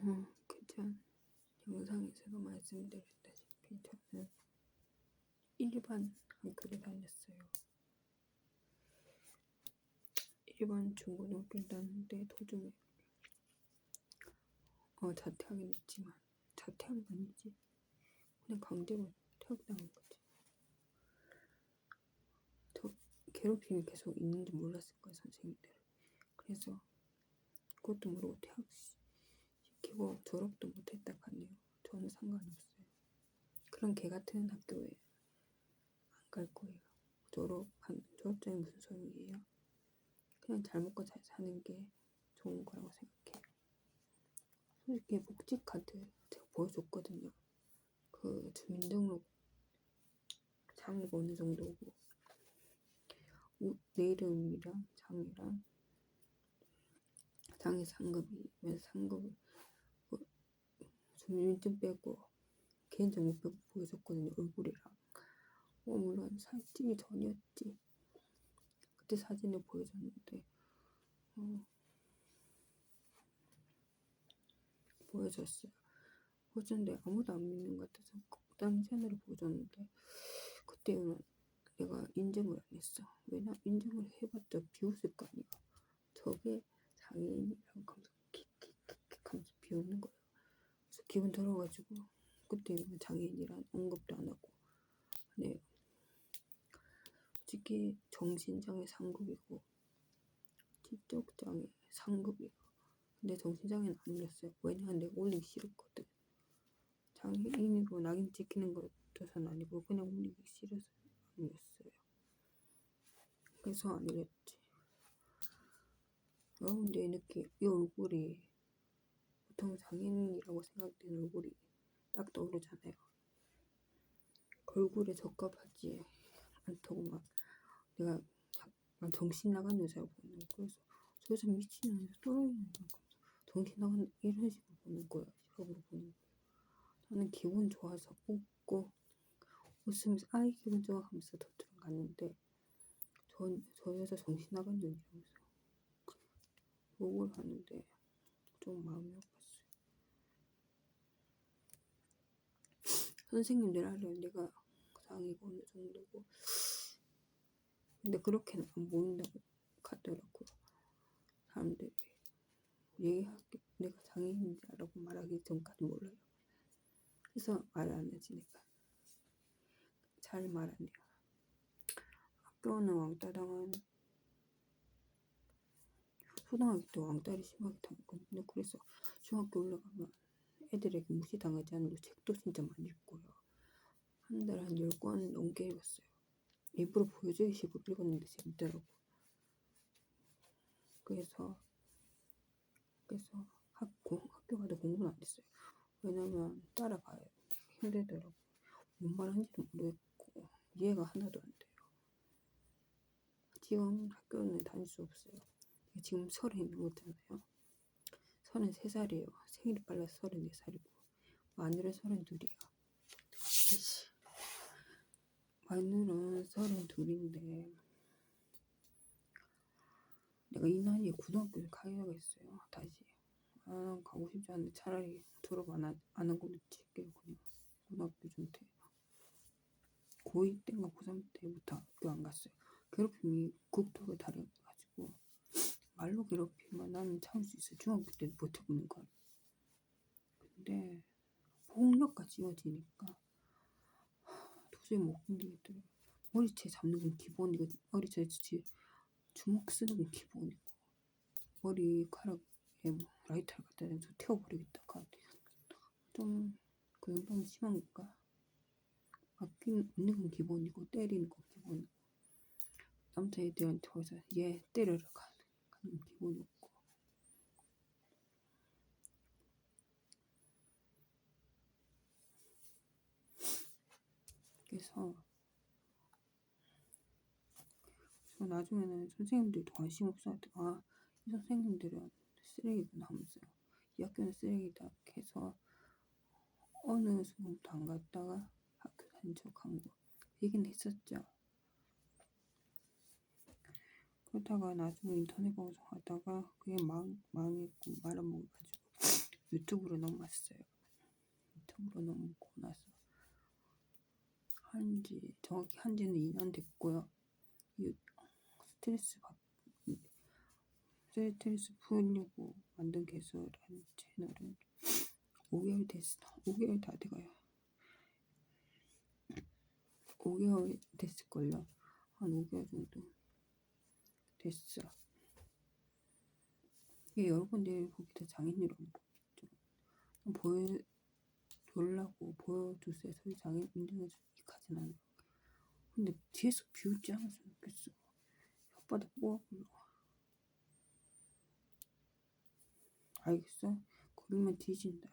어, 그전 영상에서도 말씀드렸다시피 저는 일반 학교를 다녔어요. 일반 중고등학교를 다녔는데 도중에 어, 자퇴하긴 했지만 자퇴한 건 아니지. 그냥 강제로 퇴학당한 거지. 저 괴롭힘이 계속 있는지 몰랐을 거야 선생님들. 그래서 그것도 모르고 퇴학 시키고 졸업도 못했다 하네요. 저는 상관없어요. 그런 개 같은 학교에 안 갈 거예요. 졸업한 졸업장이 무슨 소용이에요? 그냥 잘 먹고 잘 사는 게 좋은 거라고 생각해요. 솔직히 복지 카드 제가 보여줬거든요. 그 주민등록 장이 어느 정도고 우- 내 이름이랑 장이랑 장이 상급이면 상급 그 주민증 빼고 개인 정보 빼고 보여줬거든요. 얼굴이랑 어, 물론 사진 찍기 전이었지. 그때 사진을 보여줬는데 어, 보여줬어요. 보여줬는데 아무도 안 믿는 것 같아서 다른 채널을 보여줬는데 그때는 내가 인정을 안 했어. 왜냐 인정을 해봤자 비웃을 거 아니야. 저게 장애인이라고 하면서 킥킥킥킥 하면서 비웃는 거야. 그래서 기분 더러워가지고 그때는 장애인이란 언급도 안 하고 네. 솔직히 정신장애 상급이고 지적장애 상급이고 근데 정신장애는 아니었어요. 왜냐면 내가 올리기 싫었거든. 장애인으로 낙인 찍히는 것도선 아니고 그냥 올리기 싫어서 아니었어요. 그래서 안 올렸지. 여러분들 느낌 이 얼굴이 보통 장애인이라고 생각되는 얼굴이 딱 떠오르잖아요. 얼굴에 적합하지 막 내가 막 정신 나간 여자라고 보는 거야. 그래서 저 여자 미친 놈이 또라이냐 정신 나간 이런 식으로 보는 거야. 시각으로 보는 거야. 저는 기분 좋아서 웃고 웃으면서 아이 기분 좋아 하면서 더 들어갔는데 저, 저 여자 정신 나간 년이라면서 욕을 하는데 좀 마음이 아팠어요. 선생님들 알아요. 내가 상이고 어느 정도고 근데 그렇게는 안 보인다고 하더라고요. 사람들이 얘기하기 내가 알고 말하기 전까지 몰라요. 그래서 말안 하지 내가. 잘말 안 해요. 학교는 왕따 당한 초등학교 때 왕따를 심하게 당했거든요. 그래서 중학교 올라가면 애들에게 무시당하지 않으려고 책도 진짜 많이 읽고요. 한 달에 한 10권 넘게 읽었어요. 일부러 보여주기 식으로 읽었는데 재밌더라고. 그래서 그래서 학교, 학교 가도 공부는 안 했어요. 왜냐면 따라가야 힘들더라고. 뭔 말하는지도 모르겠고 이해가 하나도 안 돼요. 지금 학교는 다닐 수 없어요. 지금 서른이 넘었잖아요. 서른 세 살이에요. 생일이 빨라서 서른 네 살이고 마늘은 서른 둘이야. 마늘은 서른 둘인데 내가 이 나이에 고등학교를 가야겠어요. 다시. 아, 가고 싶지 않은데 차라리 졸업 안, 하, 안 하고 늦출게요. 그냥 고등학교 좀 돼. 고2 때인가 고3 때부터 학교 안 갔어요. 괴롭힘이 극도로 다르가지고 말로 괴롭히면 나는 참을 수 있어요. 중학교 때 버텨보는 걸. 근데 폭력까지 이어지니까 도저히 못 견디겠더라고요. 머리채 잡는 건 기본이고 머리채 주먹 쓰는 건 기본이고 머리카락에 뭐 라이터를 갖다 대서 태워버리겠다. 좀그 정도면 심한 걸까? 맞긴 맞는 건 기본이고 때리는 건 기본이고 남자애들한테 와서 얘 때려라 가는 건 기본이었고 그래서 저 나중에는 선생님들도 관심 없어하더라. 아, 이 선생님들은 쓰레기구나 하면서 이 학교는 쓰레기다 해서 어느 순간부터 안 갔다가 학교 척한 거 얘기는 했었죠. 그러다가 나중에 인터넷 방송 하다가 그게 망, 망했고 말아먹어가지고 유튜브로 왔어요. 유튜브로 먹고 나서 한지 정확히 한지는 2년 됐고요. 이 스트레스 받 스트레스 풀려고 만든 개설한 채널은 5개월 됐어. 5개월 다 돼가요. 5개월 됐을걸요. 한 5개월 정도 됐어. 이게 여러분들 보기도 장인이로 좀 보여 주려고 보여주세요. 인증을 익하진 않아요. 근데 뒤에서 비웃지 않았으면 좋겠어. 혓바닥 뽑아보려. 알겠어? 그러면 뒤진다.